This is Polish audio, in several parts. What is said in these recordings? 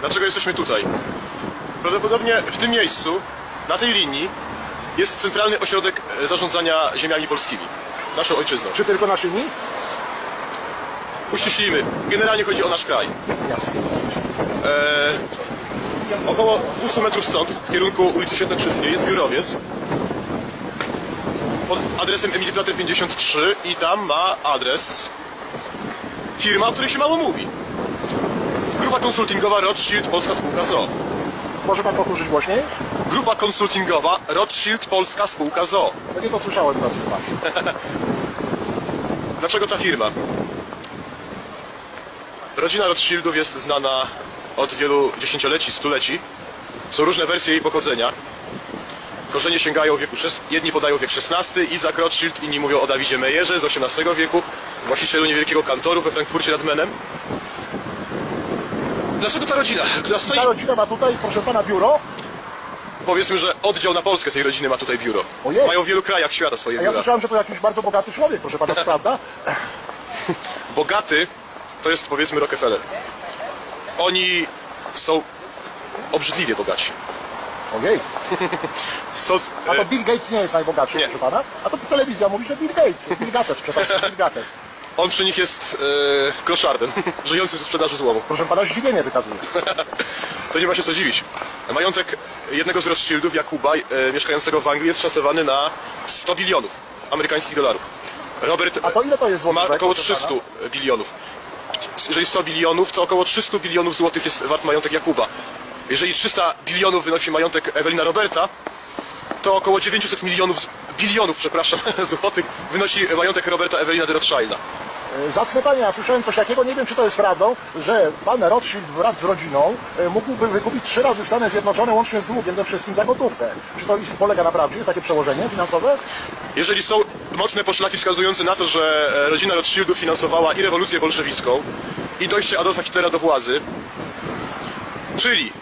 Dlaczego jesteśmy tutaj? Prawdopodobnie w tym miejscu, na tej linii, jest centralny ośrodek e, zarządzania ziemiami polskimi. Naszą ojczyzną. Czy tylko naszymi? Uściślimy. Generalnie chodzi o nasz kraj. Jasne. Około 200 metrów stąd, w kierunku ulicy Świętokrzyskiej, jest biurowiec pod adresem Emilii Plater 53 i tam ma adres firma, o której się mało mówi. Grupa konsultingowa Rothschild Polska Spółka ZO. Może pan powtórzyć głośniej? Grupa konsultingowa Rothschild Polska Spółka ZO. No nie to słyszałem za pan. Dlaczego ta firma? Rodzina Rothschildów jest znana od wielu dziesięcioleci, stuleci. Są różne wersje jej pochodzenia. Korzenie sięgają wieku jedni podają wiek XVI, Isaac Rothschild, inni mówią o Dawidzie Meyerze z XVIII wieku, właścicielu niewielkiego kantoru we Frankfurcie nad Menem. Dlaczego ta rodzina, która stoi, Ta rodzina ma tutaj, proszę pana, biuro. powiedzmy, że oddział na Polskę tej rodziny ma tutaj biuro. Ojej. Mają w wielu krajach świata swoje A ja biura. słyszałem, że to jakiś bardzo bogaty człowiek, proszę pana, to prawda? bogaty to jest powiedzmy Rockefeller. Oni są obrzydliwie bogaci. Ojej. Są, A to e, Bill Gates nie jest najbogatszy, Nie. proszę pana? A to telewizja mówi, że Bill Gates. Bill Gates, przepraszam, Bill Gates. On przy nich jest e, kloszardem, żyjącym ze sprzedaży złomów. Proszę pana, zdziwienie wykazuje. To nie ma się co dziwić. Majątek jednego z Rothschildów, Jakuba, e, mieszkającego w Anglii, jest szacowany na 100 bilionów amerykańskich dolarów. Robert A to ile to jest ma złotówek, około proszę 300 bilionów. Jeżeli 100 bilionów, to około 300 bilionów złotych jest wart majątek Jakuba. Jeżeli 300 bilionów wynosi majątek Ewelina Roberta, to około 900 milionów, bilionów, przepraszam, złotych wynosi majątek Roberta Ewelina de Rothschilda. E, Zacne słyszałem coś takiego, nie wiem czy to jest prawdą, że pan Rothschild wraz z rodziną e, mógłby wykupić trzy razy Stany Zjednoczone łącznie z długiem ze wszystkim za gotówkę. Czy to polega na prawdzie? Jest takie przełożenie finansowe? Jeżeli są mocne poszlaki wskazujące na to, że e, rodzina Rothschildów finansowała i rewolucję bolszewicką, i dojście Adolfa Hitlera do władzy, czyli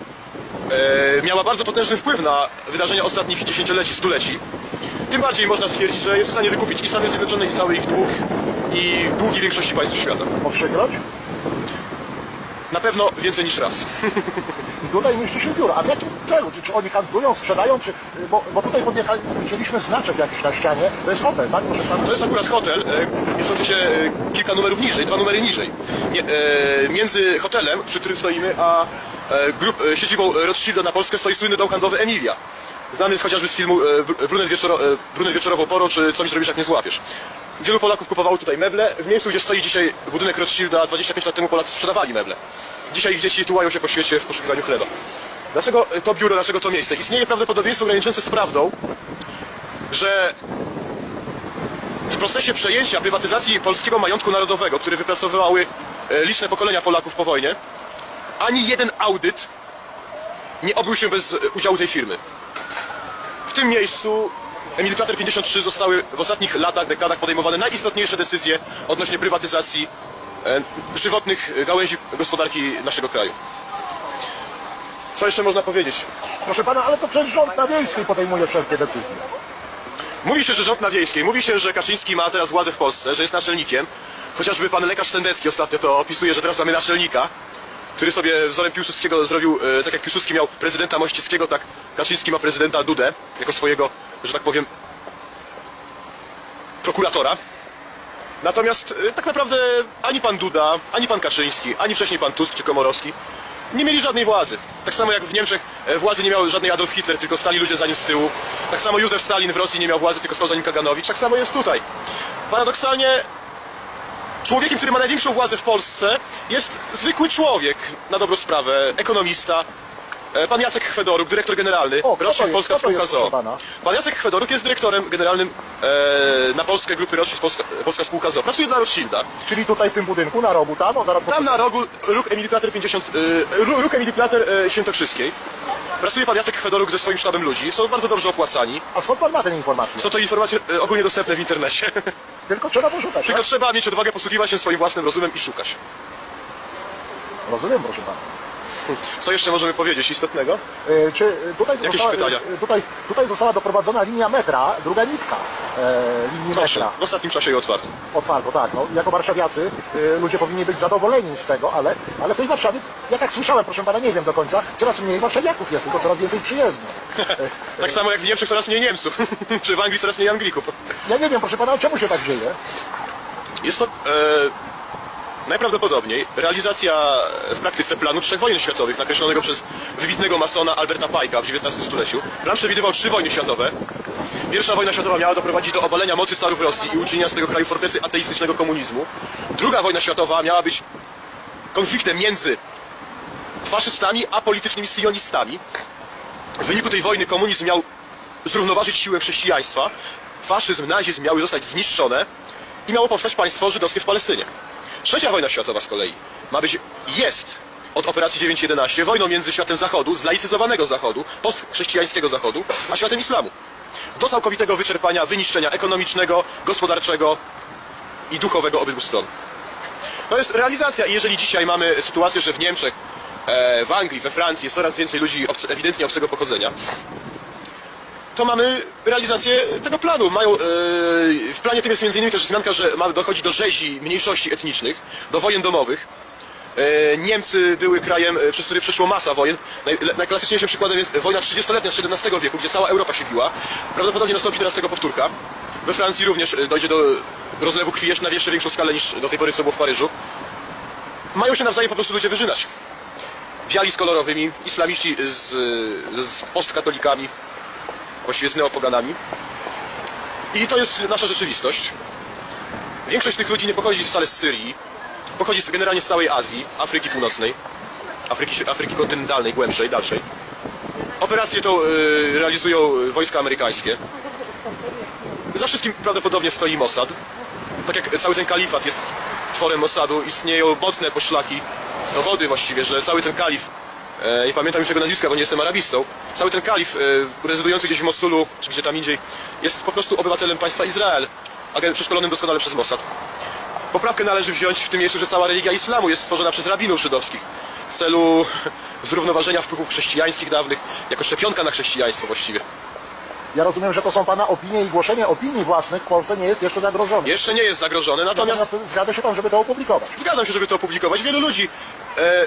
e, miała bardzo potężny wpływ na wydarzenia ostatnich dziesięcioleci, stuleci, tym bardziej można stwierdzić, że jest w stanie wykupić i Stany Zjednoczone, i cały ich dług, i długi większości państw świata. Podszykroć? Na pewno więcej niż raz. I tutaj mieści się biuro. A w jakim celu? Czy, czy oni handlują, sprzedają? Czy, bo, bo tutaj podjechali, widzieliśmy znaczek jakiś na ścianie. To jest hotel, tak? Proszę pana? To jest akurat hotel, e, mieszczący się e, kilka numerów niżej, dwa numery niżej. Nie, e, między hotelem, przy którym stoimy, a e, grup, e, siedzibą Rothschilda na Polskę stoi słynny dom handlowy Emilia. Znany jest chociażby z filmu e, Br- Brunet, wieczoro, e, Brunet wieczorową porą, czy Co mi zrobisz, jak nie złapiesz. Wielu Polaków kupowało tutaj meble. W miejscu, gdzie stoi dzisiaj budynek Rothschilda, 25 lat temu Polacy sprzedawali meble. Dzisiaj ich dzieci tułają się po świecie w poszukiwaniu chleba. Dlaczego to biuro, dlaczego to miejsce? Istnieje prawdopodobieństwo graniczące z prawdą, że w procesie przejęcia prywatyzacji polskiego majątku narodowego, który wypracowywały e, liczne pokolenia Polaków po wojnie, ani jeden audyt nie obył się bez e, udziału tej firmy. W tym miejscu Emil Plater 53 zostały w ostatnich latach, dekadach podejmowane najistotniejsze decyzje odnośnie prywatyzacji e, żywotnych gałęzi gospodarki naszego kraju. Co jeszcze można powiedzieć? Proszę pana, ale to przecież rząd na wiejskiej podejmuje wszelkie decyzje. Mówi się, że rząd na wiejskiej, mówi się, że Kaczyński ma teraz władzę w Polsce, że jest naczelnikiem. Chociażby pan lekarz Stendecki ostatnio to opisuje, że teraz mamy naczelnika, który sobie wzorem Piłsudskiego zrobił, e, tak jak Piłsudski miał prezydenta Mościckiego, tak Kaczyński ma prezydenta Dudę, jako swojego, że tak powiem, prokuratora. Natomiast e, tak naprawdę ani pan Duda, ani pan Kaczyński, ani wcześniej pan Tusk czy Komorowski nie mieli żadnej władzy. Tak samo jak w Niemczech e, władzy nie miał żadnej Adolf Hitler, tylko stali ludzie za nim z tyłu. Tak samo Józef Stalin w Rosji nie miał władzy, tylko stał za nim Kaganowicz. Tak samo jest tutaj. Paradoksalnie człowiekiem, który ma największą władzę w Polsce jest zwykły człowiek, na dobrą sprawę, ekonomista. E, Pan Jacek Chwedoruk, dyrektor generalny O, kto to Rothschild jest? Polska Kto to Spółka jest, ZOO. proszę pana? Pan Jacek Chwedoruk jest dyrektorem generalnym e, na Polskę grupy Rothschild Polska, Polska Spółka ZOO. Pracuje dla Rothschilda. Czyli tutaj w tym budynku, na rogu, tam, o zaraz Tam na rogu róg Emilii Plater 50, y, ró- róg Emilii Plater y, Świętokrzyskiej. Pracuje pan Jacek Chwedoruk ze swoim sztabem ludzi. Są bardzo dobrze opłacani. A skąd pan ma te informacje? Są to informacje y, ogólnie dostępne w internecie. Tylko trzeba poszukać, Tylko tak? trzeba mieć odwagę posługiwać się swoim własnym rozumem i szukać. Rozumiem, proszę pana. Co jeszcze możemy powiedzieć istotnego? E, Czy tutaj Jakieś została, pytania? e, tutaj, tutaj została doprowadzona linia metra, druga nitka e, linii metra. w ostatnim czasie jej otwarto. Otwarto, tak. No, jako warszawiacy e, ludzie powinni być zadowoleni z tego, ale, ale w tej Warszawie, ja tak słyszałem, proszę pana, nie wiem do końca, coraz mniej warszawiaków jest, tylko coraz więcej przyjezdnych. Tak samo jak w Niemczech coraz mniej Niemców, czy w Anglii coraz mniej Anglików. Ja nie wiem, proszę pana, czemu się tak dzieje? Jest to e, najprawdopodobniej realizacja w praktyce planu trzech wojen światowych nakreślonego przez wybitnego masona Alberta Pike'a w XIX stuleciu. Plan przewidywał trzy wojny światowe. Pierwsza wojna światowa miała doprowadzić do obalenia mocy carów Rosji i uczynienia z tego kraju fortecy ateistycznego komunizmu. Druga wojna światowa miała być konfliktem między faszystami a politycznymi sionistami. W wyniku tej wojny komunizm miał zrównoważyć siłę chrześcijaństwa, faszyzm, nazizm miały zostać zniszczone i miało powstać państwo żydowskie w Palestynie. Trzecia wojna światowa z kolei ma być, jest od operacji 9.11 wojną między światem Zachodu, zlaicyzowanego Zachodu, postchrześcijańskiego Zachodu, a światem islamu. Do całkowitego wyczerpania, wyniszczenia ekonomicznego, gospodarczego i duchowego obydwu stron. To jest realizacja i jeżeli dzisiaj mamy sytuację, że w Niemczech, e, w Anglii, we Francji jest coraz więcej ludzi obce, ewidentnie obcego pochodzenia, to mamy realizację tego planu. Mają, e, w planie tym jest m.in. też wzmianka, że ma, dochodzi do rzezi mniejszości etnicznych, do wojen domowych. E, Niemcy były krajem, e, przez który przeszło masa wojen. Naj, najklasyczniejszym przykładem jest wojna 30-letnia z XVII wieku, gdzie cała Europa się biła. Prawdopodobnie nastąpi teraz tego powtórka. We Francji również dojdzie do rozlewu krwi na jeszcze większą skalę niż do tej pory, co było w Paryżu. Mają się nawzajem po prostu ludzie wyżynać. Biali z kolorowymi, islamiści z, z postkatolikami, właściwie z neopoganami. I to jest nasza rzeczywistość. Większość tych ludzi nie pochodzi wcale z Syrii, pochodzi generalnie z całej Azji, Afryki Północnej, Afryki, Afryki kontynentalnej, głębszej, dalszej. Operacje to y, realizują wojska amerykańskie. Za wszystkim prawdopodobnie stoi Mossad. Tak jak cały ten kalifat jest tworem Mossadu, istnieją mocne poszlaki, dowody właściwie, że cały ten kalif, nie pamiętam już jego nazwiska, bo nie jestem arabistą, cały ten kalif e, rezydujący gdzieś w Mosulu, czy gdzie tam indziej, jest po prostu obywatelem państwa Izrael, agent przeszkolonym doskonale przez Mossad. Poprawkę należy wziąć w tym miejscu, że cała religia islamu jest stworzona przez rabinów żydowskich w celu zrównoważenia wpływów chrześcijańskich dawnych, jako szczepionka na chrześcijaństwo właściwie. Ja rozumiem, że to są pana opinie i głoszenie opinii własnych w Polsce nie jest jeszcze zagrożone. Jeszcze nie jest zagrożony, natomiast Natomiast zgadza się pan, żeby to opublikować. Zgadzam się, żeby to opublikować. Wielu ludzi e,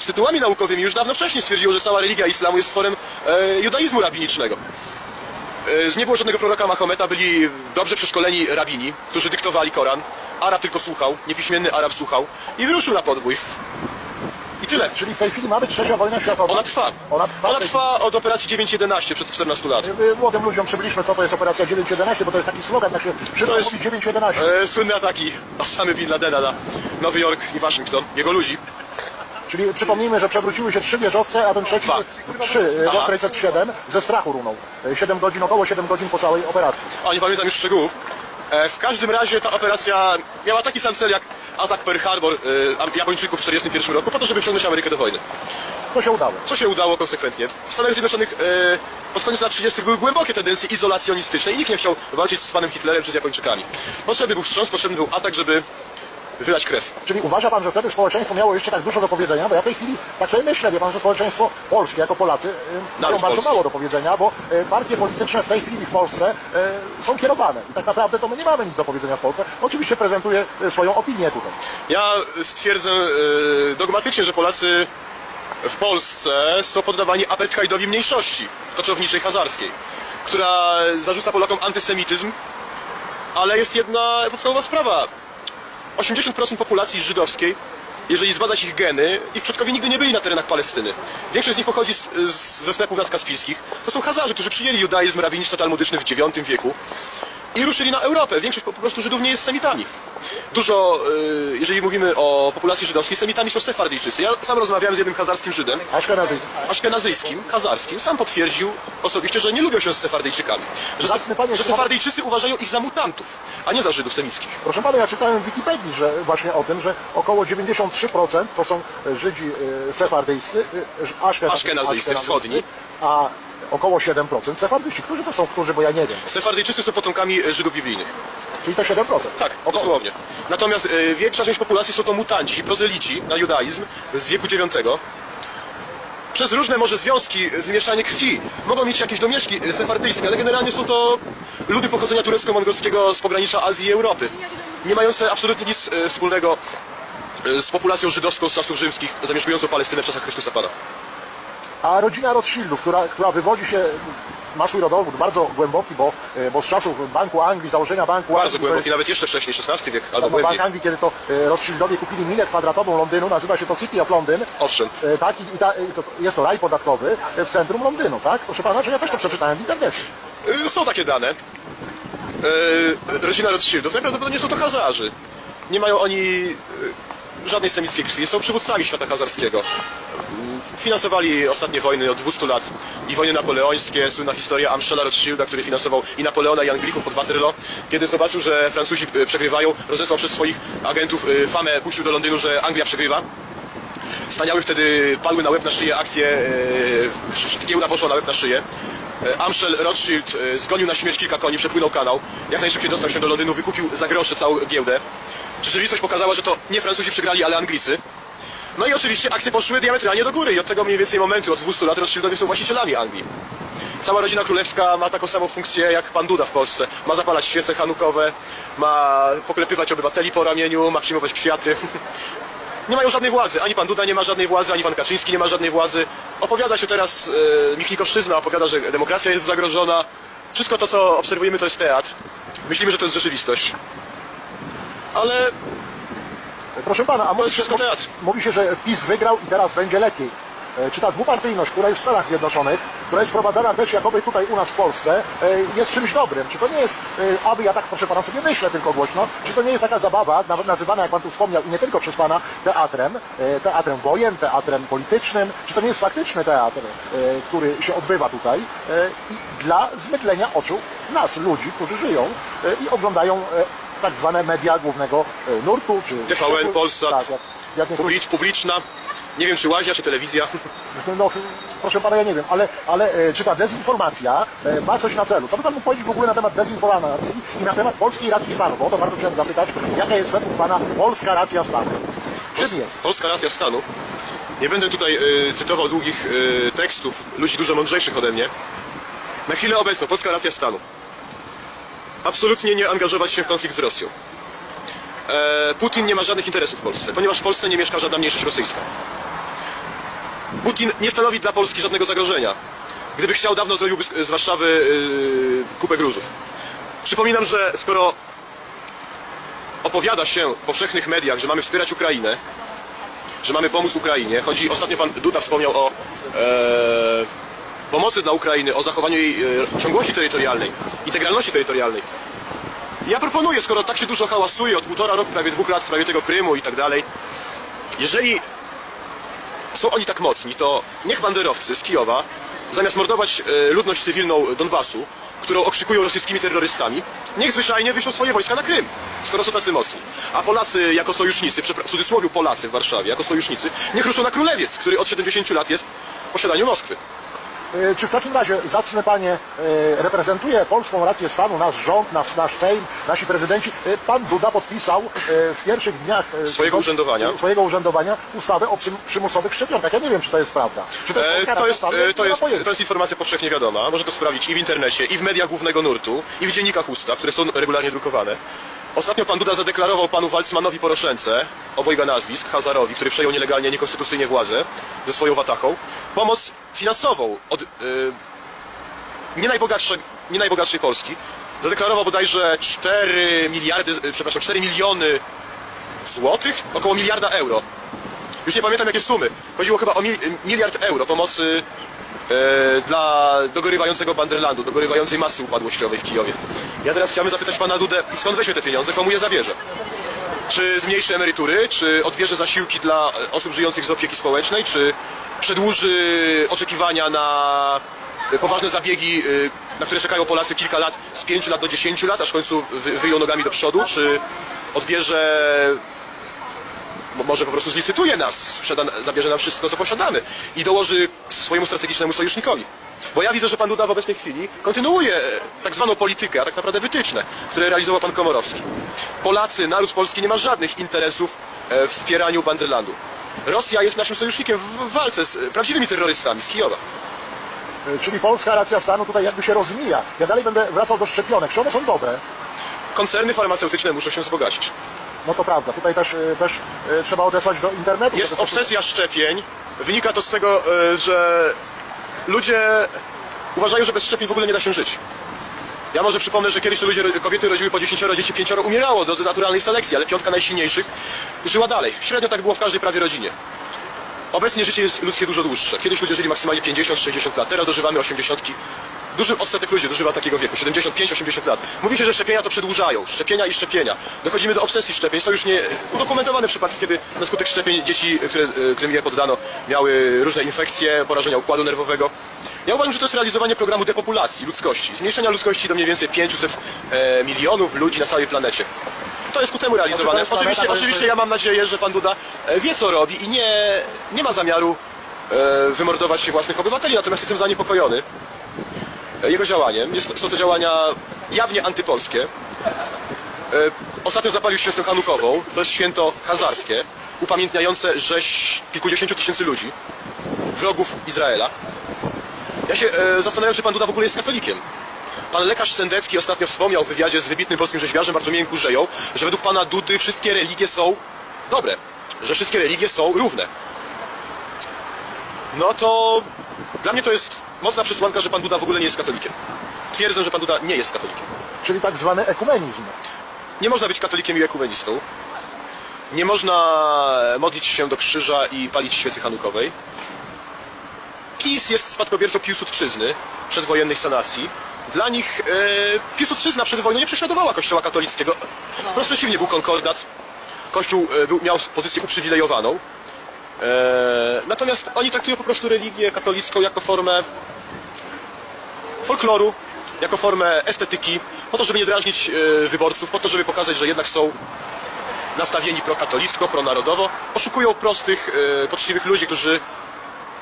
z tytułami naukowymi już dawno wcześniej stwierdziło, że cała religia islamu jest tworem e, judaizmu rabinicznego. E, nie było żadnego proroka Mahometa, byli dobrze przeszkoleni rabini, którzy dyktowali Koran. Arab tylko słuchał, niepiśmienny Arab słuchał i wyruszył na podbój. I tyle. Czyli w tej chwili ma być trzecia wojna światowa. Ona trwa. Ona trwa. Ona trwa od operacji 9.11 przed 14 lat. Y, Młodym ludziom przybyliśmy, co to jest operacja 911, bo to jest taki slogan, tak się jest- mówić 911. E, słynne ataki Osamy Bin Ladena na Nowy Jork i Waszyngton, jego ludzi. Czyli przypomnijmy, że przewróciły się trzy wieżowce, a ten trzeci, Dwa. trzy, Trade Center 7, ze strachu runął. 7 godzin, około 7 godzin po całej operacji. O, nie pamiętam już szczegółów. E, w każdym razie ta operacja miała taki sam cel jak atak Pearl Harbor e, Japończyków w 1941 roku, po to, żeby wciągnąć Amerykę do wojny. To się udało. Co się udało konsekwentnie. W Stanach Zjednoczonych e, pod koniec lat 30. były głębokie tendencje izolacjonistyczne i nikt nie chciał walczyć z panem Hitlerem czy z Japończykami. Potrzebny był wstrząs, potrzebny był atak, żeby wylać krew. Czyli uważa pan, że wtedy społeczeństwo miało jeszcze tak dużo do powiedzenia? Bo ja w tej chwili tak sobie myślę, wie pan, że społeczeństwo polskie jako Polacy y, mają bardzo polski. mało do powiedzenia, bo y, partie polityczne w tej chwili w Polsce y, są kierowane. I tak naprawdę to my nie mamy nic do powiedzenia w Polsce. Oczywiście prezentuję y, swoją opinię tutaj. Ja stwierdzę dogmatycznie, że Polacy w Polsce są poddawani apartheidowi mniejszości koczowniczej hazarskiej, która zarzuca Polakom antysemityzm, ale jest jedna podstawowa sprawa. 80% populacji żydowskiej, jeżeli zbadać ich geny, ich przodkowie nigdy nie byli na terenach Palestyny. Większość z nich pochodzi z, z, ze stepów nadkaspijskich. To są Hazarzy, którzy przyjęli judaizm rabiniczno-talmudyczny w IX wieku i ruszyli na Europę. Większość po prostu Żydów nie jest Semitami. Dużo, y, jeżeli mówimy o populacji żydowskiej, Semitami są Sefardyjczycy. Ja sam rozmawiałem z jednym hazarskim Żydem, Aszkenazy. aszkenazyjskim, hazarskim, sam potwierdził osobiście, że nie lubią się z Sefardyjczykami. Że, Zacny panie, że czy- Sefardyjczycy uważają ich za mutantów, a nie za Żydów semickich. Proszę pana, ja czytałem w Wikipedii, że właśnie o tym, że około 93% to są Żydzi y, sefardyjscy, y, aszkenazy, Aszkenazyjscy, wschodni. a około 7% sefardyści. Którzy to są, którzy, bo ja nie wiem. Sefardyjczycy są potomkami e, Żydów biblijnych. Czyli to 7%. Tak, Około. dosłownie. Natomiast e, większa część populacji są to mutanci, prozelici na judaizm z wieku IX. przez różne może związki, wymieszanie krwi, mogą mieć jakieś domieszki e, sefardyjskie, ale generalnie są to ludy pochodzenia turecko-mongolskiego z pogranicza Azji i Europy, nie mające absolutnie nic e, wspólnego e, z populacją żydowską z czasów rzymskich, zamieszkującą Palestynę w czasach Chrystusa Pana. A rodzina Rothschildów, która, która wywodzi się, ma swój rodowód bardzo głęboki, bo, e, bo z czasów Banku Anglii, założenia Banku Bardzo Anglii, głęboki, jest- nawet jeszcze wcześniej, XVI wiek albo no, Bank. Anglii, kiedy to e, Rothschildowie kupili milę kwadratową Londynu, nazywa się to City of London. Owszem. E, Tak, i, i ta, to, jest to raj podatkowy w centrum Londynu, tak? Proszę pana, że ja też to przeczytałem w internecie. Są takie dane. Rodzina Rothschildów, najprawdopodobniej są to Hazarzy. Nie mają oni żadnej semickiej krwi, są przywódcami świata hazarskiego. Finansowali ostatnie wojny od 200 lat i wojny napoleońskie, słynna historia Amschela Rothschilda, który finansował i Napoleona i Anglików pod Waterloo. Kiedy zobaczył, że Francuzi y, przegrywają, rozesłał przez swoich agentów y, famę, puścił do Londynu, że Anglia przegrywa. Staniały wtedy, padły na łeb na szyję akcje, e, giełda poszła na łeb na szyję. E, Amschel Rothschild e, zgonił na śmierć kilka koni, przepłynął kanał, jak najszybciej dostał się do Londynu, wykupił za grosze całą giełdę. Rzeczywistość pokazała, że to nie Francuzi przegrali, ale Anglicy. No i oczywiście akcje poszły diametralnie do góry i od tego mniej więcej momentu, od 200 lat Rothschildowie są właścicielami Anglii. Cała rodzina królewska ma taką samą funkcję jak pan Duda w Polsce. Ma zapalać świece hanukowe, ma poklepywać obywateli po ramieniu, ma przyjmować kwiaty. Nie mają żadnej władzy. Ani pan Duda nie ma żadnej władzy, ani pan Kaczyński nie ma żadnej władzy. Opowiada się teraz e, Michnikowszczyzna, opowiada, że demokracja jest zagrożona. Wszystko to, co obserwujemy, to jest teatr. Myślimy, że to jest rzeczywistość. Ale Proszę pana, a mówi się, wszystko teatr. mówi się, że PiS wygrał i teraz będzie lepiej. E, Czy ta dwupartyjność, która jest w Stanach Zjednoczonych, która jest wprowadzana też jakoby tutaj u nas w Polsce, e, jest czymś dobrym? Czy to nie jest, e, aby ja tak proszę pana sobie myślę tylko głośno, czy to nie jest taka zabawa, nawet nazywana, jak pan tu wspomniał, i nie tylko przez pana, teatrem, e, teatrem wojen, teatrem politycznym, czy to nie jest faktyczny teatr, e, który się odbywa tutaj e, i dla zmydlenia oczu nas, ludzi, którzy żyją e, i oglądają e, tak zwane media głównego e, nurtu, czy... TVN, Polsat, Tak, jak, jak niektórzy publicz, publiczna, nie wiem czy łaźnia, czy telewizja. no, proszę pana, ja nie wiem, ale, ale e, czy ta dezinformacja e, ma coś na celu? Co by pan mógł powiedzieć w ogóle na temat dezinformacji i na temat polskiej racji stanu? Bo o to bardzo chciałem zapytać, jaka jest według pana polska racja stanu? Czym jest? Polska racja stanu. Nie będę tutaj e, cytował długich e, tekstów ludzi dużo mądrzejszych ode mnie. Na chwilę obecną polska racja stanu. Absolutnie nie angażować się w konflikt z Rosją. E, Putin nie ma żadnych interesów w Polsce, ponieważ w Polsce nie mieszka żadna mniejszość rosyjska. Putin nie stanowi dla Polski żadnego zagrożenia. Gdyby chciał, dawno zrobiłby z- Warszawy e, kupę gruzów. Przypominam, że skoro opowiada się w powszechnych mediach, że mamy wspierać Ukrainę, że mamy pomóc Ukrainie. Chodzi, ostatnio pan Duda wspomniał o e, pomocy dla Ukrainy, o zachowaniu jej e, ciągłości terytorialnej, integralności terytorialnej. Ja proponuję, skoro tak się dużo hałasuje od półtora roku, prawie dwóch lat w sprawie tego Krymu i tak dalej, jeżeli są oni tak mocni, to niech banderowcy z Kijowa, zamiast mordować e, ludność cywilną Donbasu, którą okrzykują rosyjskimi terrorystami, niech zwyczajnie wyślą swoje wojska na Krym, skoro są tacy mocni. A Polacy jako sojusznicy, w cudzysłowie Polacy w Warszawie, jako sojusznicy, niech ruszą na Królewiec, który od 70 lat jest w posiadaniu Moskwy. E, Czy w takim razie, zacne panie, e, reprezentuje polską rację stanu, nasz rząd, nasz, nasz Sejm, nasi prezydenci? E, Pan Duda podpisał w pierwszych dniach Swojego urzędowania. swojego urzędowania ustawę o przym- przymusowych szczepionkach. Ja nie wiem, czy to jest prawda. Czy to jest, E, to, jest, e, to, jest, to jest informacja powszechnie wiadoma. Może to sprawdzić i w internecie, i w mediach głównego nurtu, i w dziennikach ustaw, które są regularnie drukowane. Ostatnio pan Duda zadeklarował panu Walcmanowi Poroszence, obojga nazwisk, Hazarowi, który przejął nielegalnie, niekonstytucyjnie władzę ze swoją watachą, pomoc finansową od e, nie, najbogatszej, nie najbogatszej Polski. Zadeklarował bodajże 4 miliardy, e, przepraszam, 4 miliony złotych, około miliarda euro. Już nie pamiętam jakie sumy. Chodziło chyba o mil, miliard euro pomocy e, dla dogorywającego Banderlandu, dogorywającej masy upadłościowej w Kijowie. Ja teraz chciałbym zapytać pana Dudę, skąd weźmie te pieniądze, komu je zabierze? Czy zmniejszy emerytury, czy odbierze zasiłki dla e, osób żyjących z opieki społecznej, czy przedłuży oczekiwania na e, poważne zabiegi, e, na które czekają Polacy kilka lat, z 5 lat do 10 lat, aż w końcu wy, wyją nogami do przodu, czy odbierze Mo- może po prostu zlicytuje nas, sprzeda, zabierze nam wszystko, co posiadamy i dołoży swojemu strategicznemu sojusznikowi. Bo ja widzę, że pan Duda w obecnej chwili kontynuuje e, tak zwaną politykę, a tak naprawdę wytyczne, które realizował pan Komorowski. Polacy, naród polski nie ma żadnych interesów e, w wspieraniu Banderlandu. Rosja jest naszym sojusznikiem w walce z e, prawdziwymi terrorystami z Kijowa. Czyli polska racja stanu tutaj jakby się rozmija. Ja dalej będę wracał do szczepionek. Czy one są dobre? Koncerny farmaceutyczne muszą się wzbogacić. No to prawda. Tutaj też, też trzeba odesłać do internetu. Jest obsesja szczepień. Wynika to z tego, że ludzie uważają, że bez szczepień w ogóle nie da się żyć. Ja może przypomnę, że kiedyś to ludzie, kobiety rodziły po 10 dzieci, 5 umierało w drodze naturalnej selekcji, ale piątka najsilniejszych żyła dalej. Średnio tak było w każdej prawie rodzinie. Obecnie życie jest ludzkie dużo dłuższe. Kiedyś ludzie żyli maksymalnie 50-60 lat, teraz dożywamy 80. Duży odsetek ludzi dożywa takiego wieku, 75-80 lat. Mówi się, że szczepienia to przedłużają. Szczepienia i szczepienia. Dochodzimy do obsesji szczepień. Są już nie udokumentowane przypadki, kiedy na skutek szczepień dzieci, które, e, którym je poddano, miały różne infekcje, porażenia układu nerwowego. Ja uważam, że to jest realizowanie programu depopulacji ludzkości. Zmniejszenia ludzkości do mniej więcej 500 e, milionów ludzi na całej planecie. To jest ku temu realizowane. Znaczy, jest Oczywiście, oczywiście ja mam nadzieję, że pan Duda e, wie co robi i nie, nie ma zamiaru e, wymordować się własnych obywateli, natomiast jestem zaniepokojony jego działaniem. Jest, są to działania jawnie antypolskie. E, Ostatnio zapalił świecę hanukową, to jest święto hazarskie, upamiętniające rzeź kilkudziesięciu tysięcy ludzi, wrogów Izraela. Ja się e, zastanawiam, czy pan Duda w ogóle jest katolikiem. Pan lekarz Sendecki ostatnio wspomniał w wywiadzie z wybitnym polskim rzeźbiarzem Bartłomiejem Kurzeją, że według pana Dudy wszystkie religie są dobre, że wszystkie religie są równe. No to dla mnie to jest mocna przesłanka, że pan Duda w ogóle nie jest katolikiem. Twierdzę, że pan Duda nie jest katolikiem. Czyli tak zwany ekumenizm. Nie można być katolikiem i ekumenistą. Nie można modlić się do krzyża i palić świecy hanukowej. PiS jest spadkobiercą Piłsudczyzny, przedwojennej sanacji. Dla nich e, Piłsudczyzna przed wojną nie prześladowała kościoła katolickiego. Po prostu przeciwnie, był konkordat. Kościół e, był, miał pozycję uprzywilejowaną. E, natomiast oni traktują po prostu religię katolicką jako formę folkloru, jako formę estetyki, po to, żeby nie drażnić e, wyborców, po to, żeby pokazać, że jednak są nastawieni prokatolicko, pronarodowo. Oszukują prostych, e, poczciwych ludzi, którzy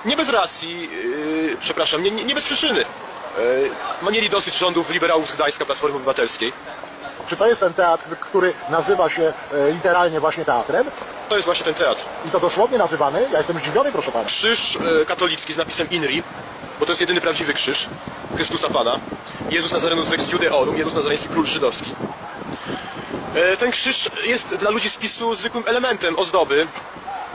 nie bez racji, przepraszam, nie, nie, bez przyczyny, mieli dosyć rządów liberałów z Gdańska, Platformy Obywatelskiej. Czy to jest ten teatr, który nazywa się e, literalnie właśnie teatrem? To jest właśnie ten teatr. I to dosłownie nazywany? Ja jestem zdziwiony, proszę pana. Krzyż e, katolicki z napisem INRI, bo to jest jedyny prawdziwy krzyż Chrystusa Pana. Jezus Nazarenus Rex Judeorum, Jezus Nazareński Król Żydowski. E, Ten krzyż jest dla ludzi z PiSu zwykłym elementem ozdoby,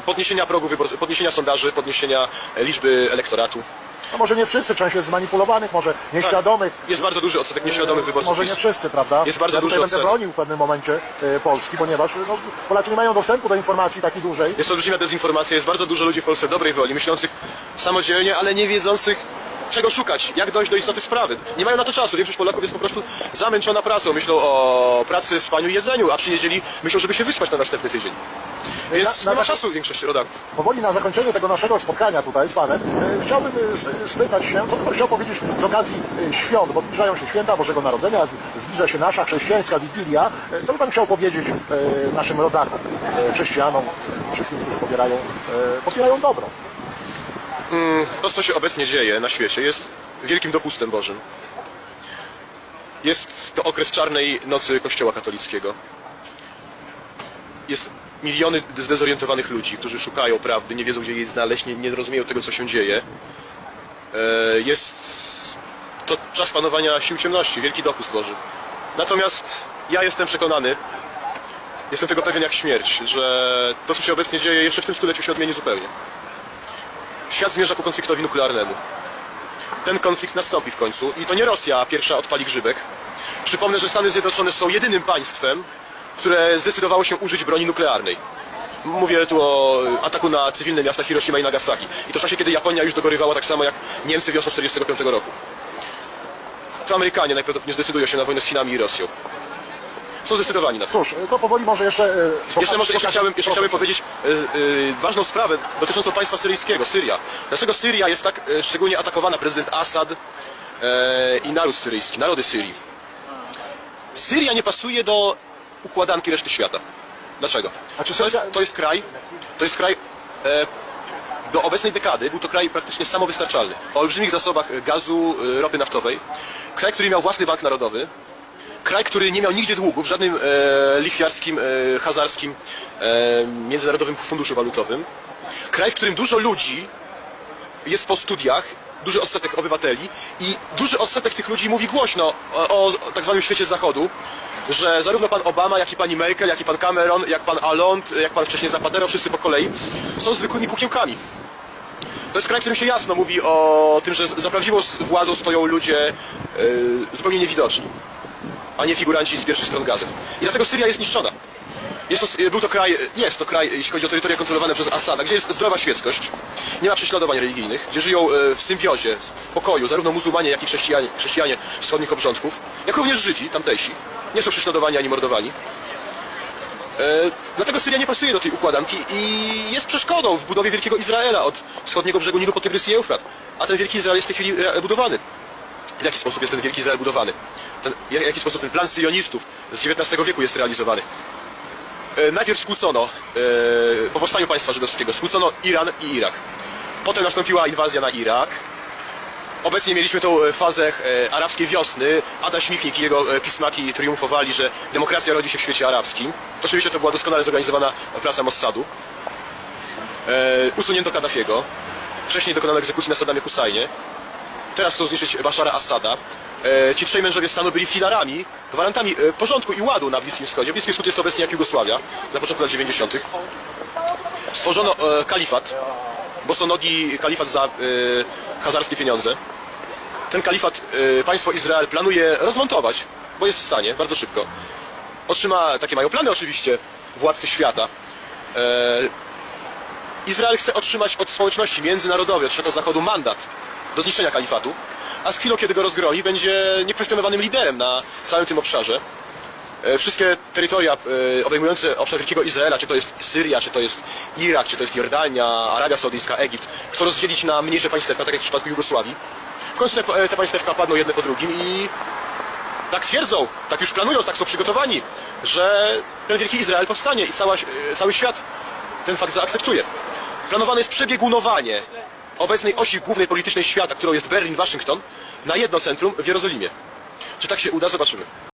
podniesienia progu podniesienia sondaży, podniesienia liczby elektoratu. No może nie wszyscy, część jest zmanipulowanych, może nieświadomych. Jest bardzo duży odsetek nieświadomych wyborców Może nie wszyscy, prawda? Jest bardzo ja duży tutaj będę odsetek. bronił w pewnym momencie e, Polski, ponieważ no, Polacy nie mają dostępu do informacji takiej dużej. Jest olbrzymia dezinformacja, jest bardzo dużo ludzi w Polsce dobrej woli, myślących samodzielnie, ale nie wiedzących czego szukać, jak dojść do istoty sprawy. Nie mają na to czasu. Większość Polaków jest po prostu zamęczona pracą. Myślą o pracy, spaniu i jedzeniu, a przy niedzieli myślą, żeby się wyspać na następny tydzień. Więc Na- na nie ma czasu większość rodaków. Powoli na zakończenie tego naszego spotkania tutaj z Panem e, chciałbym e, s- spytać się, co Pan chciał powiedzieć z okazji e, świąt, bo zbliżają się święta Bożego Narodzenia, z- zbliża się nasza chrześcijańska Wigilia. E, Co by Pan chciał powiedzieć e, naszym rodakom, e, chrześcijanom, wszystkim, którzy popierają, e, popierają dobro? To, co się obecnie dzieje na świecie, jest wielkim dopustem Bożym. Jest to okres czarnej nocy Kościoła katolickiego. Jest miliony zdezorientowanych ludzi, którzy szukają prawdy, nie wiedzą, gdzie jej znaleźć, nie, nie rozumieją tego, co się dzieje. E, Jest to czas panowania sił ciemności, wielki dopust Boży. Natomiast ja jestem przekonany, jestem tego pewien jak śmierć, że to, co się obecnie dzieje, jeszcze w tym stuleciu się odmieni zupełnie. Świat zmierza ku konfliktowi nuklearnemu. Ten konflikt nastąpi w końcu i to nie Rosja pierwsza odpali grzybek. Przypomnę, że Stany Zjednoczone są jedynym państwem, które zdecydowało się użyć broni nuklearnej. Mówię tu o ataku na cywilne miasta Hiroshima i Nagasaki. I to w czasie, kiedy Japonia już dogorywała tak samo jak Niemcy wiosną 1945 roku. To Amerykanie najprawdopodobniej zdecydują się na wojnę z Chinami i Rosją. Są zdecydowani na to. Cóż, to powoli może jeszcze... e, Jeszcze może jeszcze chciałem, jeszcze chciałem powiedzieć e, e, ważną sprawę dotyczącą państwa syryjskiego, Syria. Dlaczego Syria jest tak e, szczególnie atakowana? Prezydent Assad e, i naród syryjski, narody Syrii. Syria nie pasuje do układanki reszty świata. Dlaczego? To jest, to jest kraj, to jest kraj e, do obecnej dekady był to kraj praktycznie samowystarczalny. O olbrzymich zasobach gazu, e, ropy naftowej. Kraj, który miał własny bank narodowy. Kraj, który nie miał nigdzie długów w żadnym e, lichwiarskim, e, hazarskim, e, międzynarodowym funduszu walutowym. Kraj, w którym dużo ludzi jest po studiach, duży odsetek obywateli i duży odsetek tych ludzi mówi głośno o, o tak zwanym świecie zachodu, że zarówno pan Obama, jak i pani Merkel, jak i pan Cameron, jak pan Allende, jak pan wcześniej Zapatero, wszyscy po kolei są zwykłymi kukiełkami. To jest kraj, w którym się jasno mówi o tym, że za prawdziwą władzą stoją ludzie yy, zupełnie niewidoczni, a nie figuranci z pierwszych stron gazet. I dlatego Syria jest niszczona. Jest to, był to kraj, jest to kraj, jeśli chodzi o terytoria kontrolowane przez Asada, gdzie jest zdrowa świeckość, nie ma prześladowań religijnych, gdzie żyją e, w symbiozie, w pokoju, zarówno muzułmanie, jak i chrześcijanie, chrześcijanie wschodnich obrządków, jak również Żydzi tamtejsi. Nie są prześladowani ani mordowani. E, dlatego Syria nie pasuje do tej układanki i jest przeszkodą w budowie Wielkiego Izraela od wschodniego brzegu Nilu po Tygrys i Eufrat. A ten Wielki Izrael jest w tej chwili budowany. W jaki sposób jest ten Wielki Izrael budowany? Ten, w jaki sposób ten plan syjonistów z XIX wieku jest realizowany? E, najpierw skłócono, e, po powstaniu państwa żydowskiego, skłócono Iran i Irak. Potem nastąpiła inwazja na Irak. Obecnie mieliśmy tą e, fazę arabskiej wiosny. Ada Śmichnik i jego pismaki triumfowali, że demokracja rodzi się w świecie arabskim. Oczywiście to była doskonale zorganizowana praca Mossadu. Usunięto Kaddafiego. Wcześniej dokonano egzekucji na Saddamie Husajnie. Teraz chcą zniszczyć Bashara Assada. E, ci trzej mężowie stanu byli filarami, gwarantami e, porządku i ładu na Bliskim Wschodzie. Bliski Wschód jest obecnie jak Jugosławia, na początku lat 90. Stworzono e, kalifat, bosonogi kalifat za e, hazarskie pieniądze. Ten kalifat państwo Izrael planuje rozmontować, bo jest w stanie, bardzo szybko. Otrzyma, takie mają plany oczywiście, władcy świata. Izrael chce otrzymać od społeczności międzynarodowej, od świata zachodu mandat do zniszczenia kalifatu, a chwilą, kiedy go rozgromi, będzie niekwestionowanym liderem na całym tym obszarze. E, Wszystkie terytoria e, obejmujące obszar Wielkiego Izraela, czy to jest Syria, czy to jest Irak, czy to jest Jordania, Arabia Saudyjska, Egipt, chcą rozdzielić na mniejsze państewka, tak jak w przypadku Jugosławii. W końcu te, te państewka padną jedne po drugim i tak twierdzą, tak już planują, tak są przygotowani, że ten Wielki Izrael powstanie i cała, e, cały świat ten fakt zaakceptuje. Planowane jest przebiegunowanie obecnej osi głównej politycznej świata, którą jest Berlin, Waszyngton, na jedno centrum w Jerozolimie. Czy tak się uda? Zobaczymy.